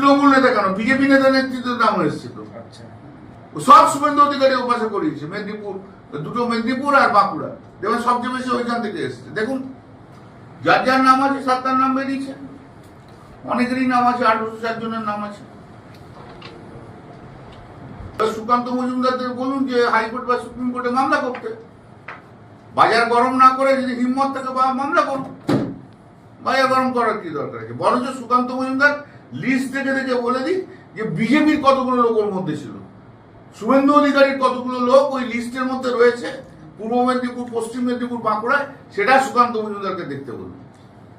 তৃণমূল নেতা কেন? বিজেপি নেতা নেতৃত্বের নাম এসেছিল। আচ্ছা। সব শুভেন্দু অধিকারী উপাসে করিয়েছে মেদিনীপুর দুটো মেদিনীপুর আর বাঁকুড়া। দেখবেন সবচেয়ে বেশি ওইখান থেকে এসেছে। দেখুন যার যার নাম আছে সাতটার নাম বেরিয়েছে। অনেকেরই নাম আছে আঠারোশো চারজনের নাম আছে। সুকান্ত মজুমদারদের বলুন যে হাইকোর্ট বা সুপ্রিম কোর্টে মামলা করতে। বাজার গরম না করে যদি হিম্মত থাকে বা মামলা করুন। বাজার গরম করার কি দরকার আছে? বরঞ্চ সুকান্ত মজুমদার লিস্ট দেখে দেখে বলে দিই যে বিজেপির কতগুলো লোক ওর মধ্যে ছিল। শুভেন্দু অধিকারীর কতগুলো লোক ওই লিস্টের মধ্যে রয়েছে? পূর্ব মেদিনীপুর পশ্চিম মেদিনীপুর বাঁকুড়ায়। সেটা সুকান্ত মজুমদারকে দেখতে বলুন।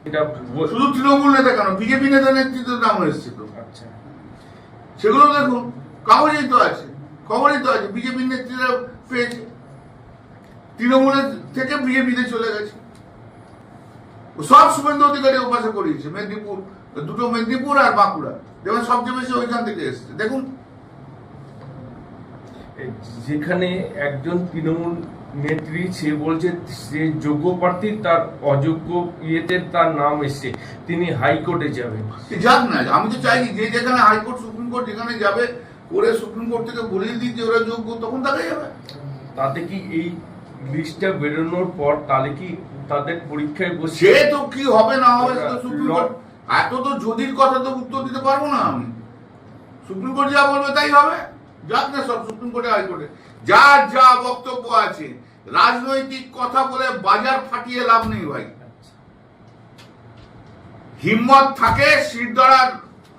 এটা ব- শুধু তৃণমূল নেতা কেন? বিজেপি নেতা নেতৃত্বের নাম এসেছিল। আচ্ছা। সেগুলো দেখুন কাগজেই তো আছে খবরেই তো আছে বিজেপির নেত্রীরা পেয়েছে। তৃণমূলের থেকে বিজেপিতে চলে গেছে। সব শুভেন্দু অধিকারী উপাসে করিয়েছে মেদিনীপুর দুটো মেদিনীপুর আর বাঁকুড়া। দেখবেন সবচেয়ে বেশি ওইখান থেকে এসেছে। দেখুন। যেখানে একজন তৃণমূল নেত্রী সে বলছে সে যোগ্য প্রার্থী তার অযোগ্য ইয়েতে তার নাম এসছে। তিনি হাইকোর্টে যাবেন। যাক না আমি তো চাইনি যে যেখানে হাইকোর্ট সুপ্রিম কোর্ট যেখানে যাবে করে সুপ্রিম কোর্ট থেকে বলিয়ে দিই যে ওরা যোগ্য তখন তাকে যাবে। তাতে কি এই লিস্টটা বেরোনোর পর তাহলে কি তাদের পরীক্ষায় বসে সে তো কি হবে না হবে তো সুপ্রিম কোর্ট এত তো যদির কথা তো উত্তর দিতে পারব না আমি। সুপ্রিম কোর্ট যা বলবে তাই হবে। যাক না সব সুপ্রিম কোর্টে হাইকোর্টে যার যা বক্তব্য আছে রাজনৈতিক কথা বলে বাজার ফাটিয়ে লাভ নেই ভাই। হিম্মত থাকে শিরদড়ার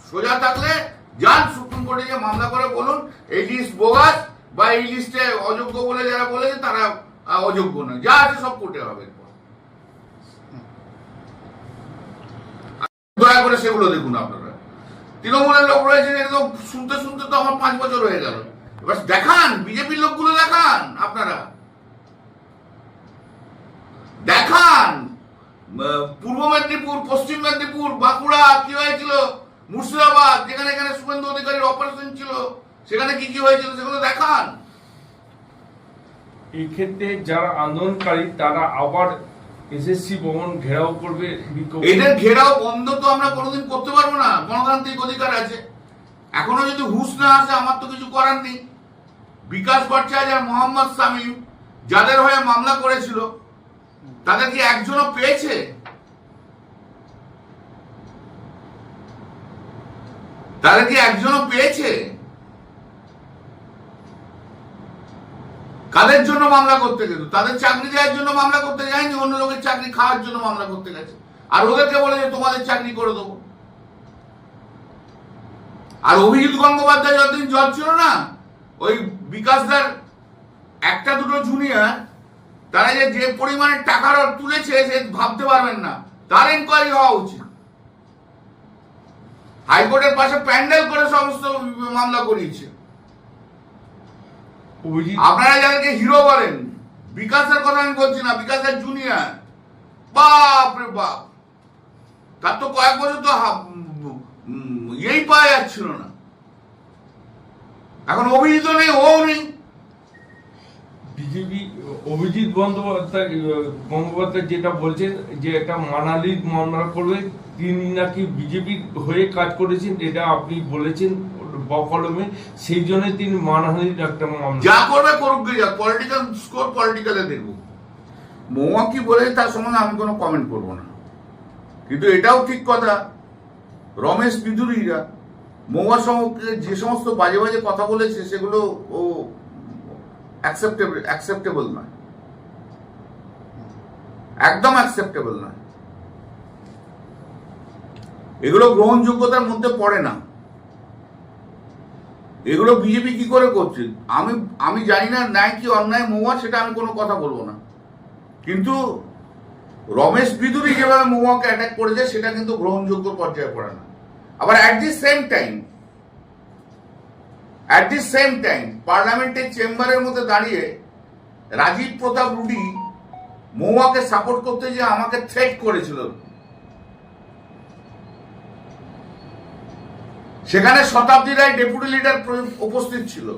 সোজা থাকলে যান সুপ্রিম কোর্টে যে মামলা করে বলুন এই লিস্ট বোগাস বা এই লিস্টে অযোগ্য বলে যারা বলেছে তারা অযোগ্য নয়। যা আছে সব কোর্টে হবে। দয়া করে সেগুলো দেখুন আপনারা। তৃণমূলের লোক রয়েছেন একদম শুনতে শুনতে তো আমার পাঁচ বছর হয়ে গেল। এবার দেখান, বিজেপির লোকগুলো দেখান, আপনারা। দেখান পূর্ব মেদিনীপুর, পশ্চিম মেদিনীপুর, বাঁকুড়া, কি হয়েছিল? মুর্শিদাবাদ, যেখানে এখানে শুভেন্দু অধিকারীর অপারেশন ছিল, সেখানে কি কি হয়েছিল সেগুলো দেখান। এক্ষেত্রে যারা আন্দোলনকারী, তারা আবার এসএসসি ভবন ঘেরাও করবে এদের ঘেরাও বন্ধ তো আমরা কোনোদিন করতে পারব না, গণতান্ত্রিক অধিকার আছে। এখনও যদি হুঁশ না আসে, আমার তো কিছু করার নেই। বিকাশ ভট্টাচার্য আর মোহাম্মদ সামিম যাদের হয়ে মামলা করেছিল, তাদের কি একজনও পেয়েছে? তাদের কি একজনও পেয়েছে? কাদের জন্য মামলা করতে গেল তাদের চাকরি দেওয়ার জন্য মামলা করতে যায়নি, অন্য লোকের চাকরি খাওয়ার জন্য মামলা করতে গেছে। আর ওদেরকে বলে যে তোমাদের চাকরি করে দেবো। আর অভিজিৎ গঙ্গোপাধ্যায় যতদিন জজ ছিল না, ওই বিকাশদার একটা দুটো জুনিয়র তারা যে যে পরিমাণে টাকা তুলেছে, সে ভাবতে পারবেন না। তার এনকোয়ারি হওয়া উচিত। হাইকোর্টের পাশে প্যান্ডেল করে সমস্ত মামলা করিয়েছে। আপনারা যাদেরকে হিরো বলেন বিকাশের কথা আমি বলছি না বিকাশের জুনিয়র বাপ রে বাপ। তার তো কয়েক বছর তো উম, পাওয়া যাচ্ছিল না। এখন অভিজিৎ নেই ও নেই। বিজেপি অভিজিৎ বন্দ্যোপাধ্যায় গঙ্গোপাধ্যায় যেটা বলছেন যে এটা মানালির মামলা করবে তিনি নাকি বিজেপি হয়ে কাজ করেছেন এটা আপনি বলেছেন বকলমে সেই জন্য তিনি মানহানির একটা মামলা যা করবে করুক যা। পলিটিক্যাল স্কোর পলিটিক্যালে দেখব। মৌয়া কি বলে তার সম্বন্ধে আমি কোনো কমেন্ট করব না। কিন্তু এটাও ঠিক কথা। রমেশ বিদুরীরা মৌয়া সম্পর্কে যে সমস্ত বাজে বাজে কথা বলেছে সেগুলো ও অ্যাকসেপ্টেবল অ্যাকসেপ্টেবল নয়। একদম অ্যাকসেপ্টেবল নয়। এগুলো গ্রহণযোগ্যতার মধ্যে পড়ে না। এগুলো বিজেপি কি করে করছে? আমি আমি জানি না ন্যায় কি অন্যায় মহুয়া, সেটা আমি কোনো কথা বলব না। কিন্তু রমেশ বিদুরি যেভাবে মহুয়াকে অ্যাটাক করেছে, সেটা কিন্তু গ্রহণযোগ্য পর্যায়ে পড়ে না। আবার at the same time at the same time পার্লামেন্টের চেম্বারের মধ্যে দাঁড়িয়ে রাজীব প্রতাপ রুডি মহুয়াকে সাপোর্ট করতে যে আমাকে থ্রেট করেছিল। সেখানে শতাব্দী রায় ডেপুটি লিডার উপস্থিত ছিল।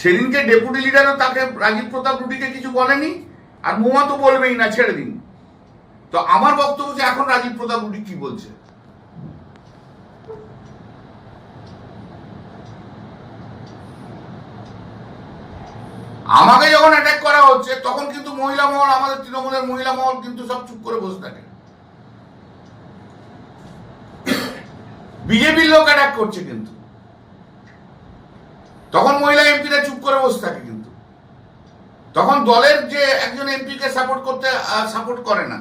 সেদিনকে ডেপুটি লিডারও তাকে রাজীব প্রতাপ রুটিকে কিছু বলেনি, আর মোমা তো বলবেই না, ছেড়ে দিন। তো আমার বক্তব্য যে এখন রাজীব প্রতাপ রুটি কি বলছে? আমাকে যখন অ্যাটাক করা হচ্ছে, তখন কিন্তু মহিলা মহল, আমাদের তৃণমূলের মহিলা মহল কিন্তু সব চুপ করে বসে থাকে। বিজেপির লোক অ্যাটাক করছে কিন্তু। তখন মহিলা এমপিরা চুপ করে বসে থাকে কিন্তু। তখন দলের যে একজন এমপিকে সাপোর্ট করতে সাপোর্ট করে না,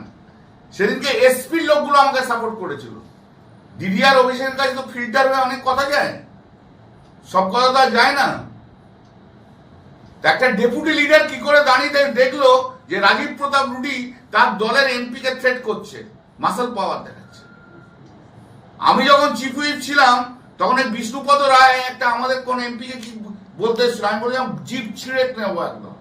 সেদিনকে এসপির লোকগুলো আমাকে সাপোর্ট করেছিল। দিদি আর অভিষেকের কাছে তো ফিল্টার হয়ে অনেক কথা যায়। সব কথা তো যায় না। একটা ডেপুটি লিডার কি করে দাঁড়িয়ে দেখল যে রাজীব প্রতাপ রুডি তার দলের এমপিকে থ্রেট করছে মাসল পাওয়ার আমি যখন চিফ হুইপ ছিলাম, তখন এই বিষ্ণুপদ রায় একটা আমাদের কোন এমপিকে কি বলতে আমি বলছিলাম জিপ ছিঁড়ে নেব একদম।